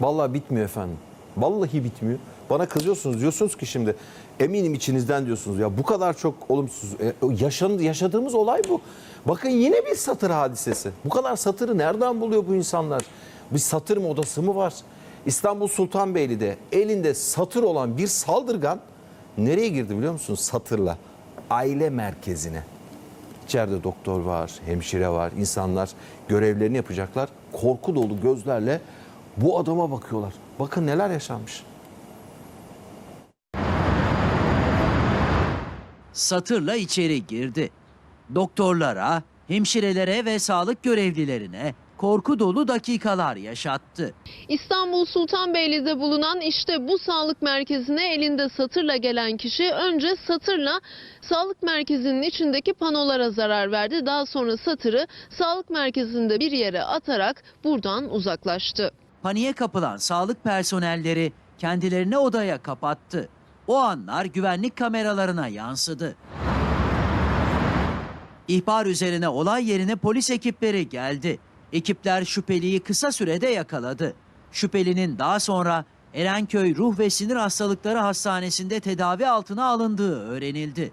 Vallahi bitmiyor efendim. Vallahi bitmiyor. Bana kızıyorsunuz diyorsunuz ki şimdi eminim içinizden diyorsunuz ya bu kadar çok olumsuz e, yaşan, yaşadığımız olay bu. Bakın yine bir satır hadisesi. Bu kadar satırı nereden buluyor bu insanlar? Bir satır modası mı var? İstanbul Sultanbeyli'de elinde satır olan bir saldırgan nereye girdi biliyor musunuz? Satırla. Aile merkezine. İçeride doktor var, hemşire var, insanlar görevlerini yapacaklar. Korku dolu gözlerle bu adama bakıyorlar. Bakın neler yaşanmış. satırla içeri girdi. Doktorlara, hemşirelere ve sağlık görevlilerine korku dolu dakikalar yaşattı. İstanbul Sultanbeyli'de bulunan işte bu sağlık merkezine elinde satırla gelen kişi önce satırla sağlık merkezinin içindeki panolara zarar verdi. Daha sonra satırı sağlık merkezinde bir yere atarak buradan uzaklaştı. Paniğe kapılan sağlık personelleri kendilerini odaya kapattı. O anlar güvenlik kameralarına yansıdı. İhbar üzerine olay yerine polis ekipleri geldi. Ekipler şüpheliyi kısa sürede yakaladı. Şüphelinin daha sonra Erenköy Ruh ve Sinir Hastalıkları Hastanesi'nde tedavi altına alındığı öğrenildi.